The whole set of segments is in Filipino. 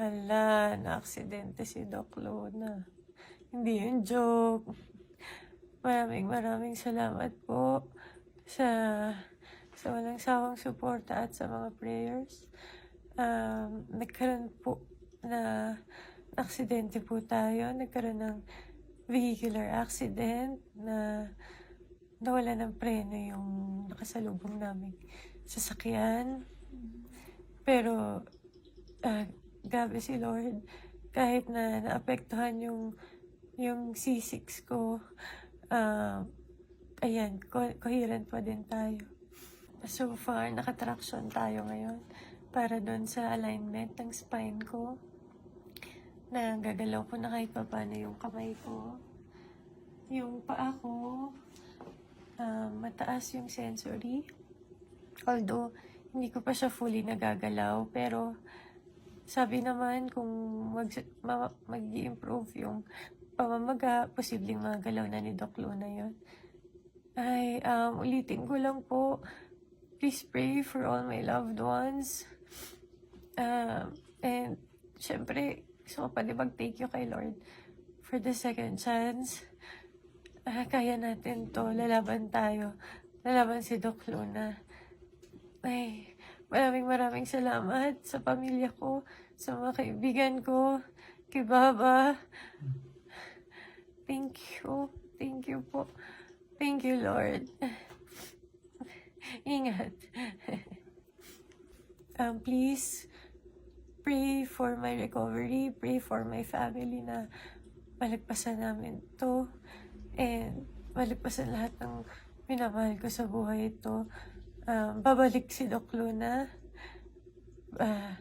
Hala, na-aksidente si Doc Luna. Hindi yun joke. Maraming maraming salamat po sa sa walang sawang suporta at sa mga prayers. Um, nagkaroon po na aksidente po tayo. Nagkaroon ng vehicular accident na nawala ng preno yung nakasalubong namin sasakyan. Pero, ah, grabe si Lord. Kahit na naapektuhan yung yung C6 ko, ah, ayan, co- coherent pa din tayo. So far, nakatraction tayo ngayon para doon sa alignment ng spine ko. Na gagalaw ko na kahit pa paano yung kamay ko. Yung paa ko, ah, mataas yung sensory. Although, hindi ko pa siya fully nagagalaw. Pero, sabi naman kung mag, ma, mag-improve yung pamamaga, posibleng magalaw na ni Doc Luna yun. Ay, um, ulitin ko lang po, please pray for all my loved ones. Um, and, syempre, gusto ko pa din mag-thank you kay Lord for the second chance. Ah, kaya natin to, lalaban tayo. Lalaban si Doc Luna. Ay, maraming maraming salamat sa pamilya ko, sa mga kaibigan ko, kay Baba. Thank you. Thank you po. Thank you, Lord. Ingat. um, please, pray for my recovery. Pray for my family na malagpasan namin to. And malagpasan lahat ng minamahal ko sa buhay ito. Um, babalik si Doc Luna. Ah,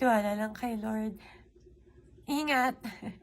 tiwala lang kay Lord. Ingat!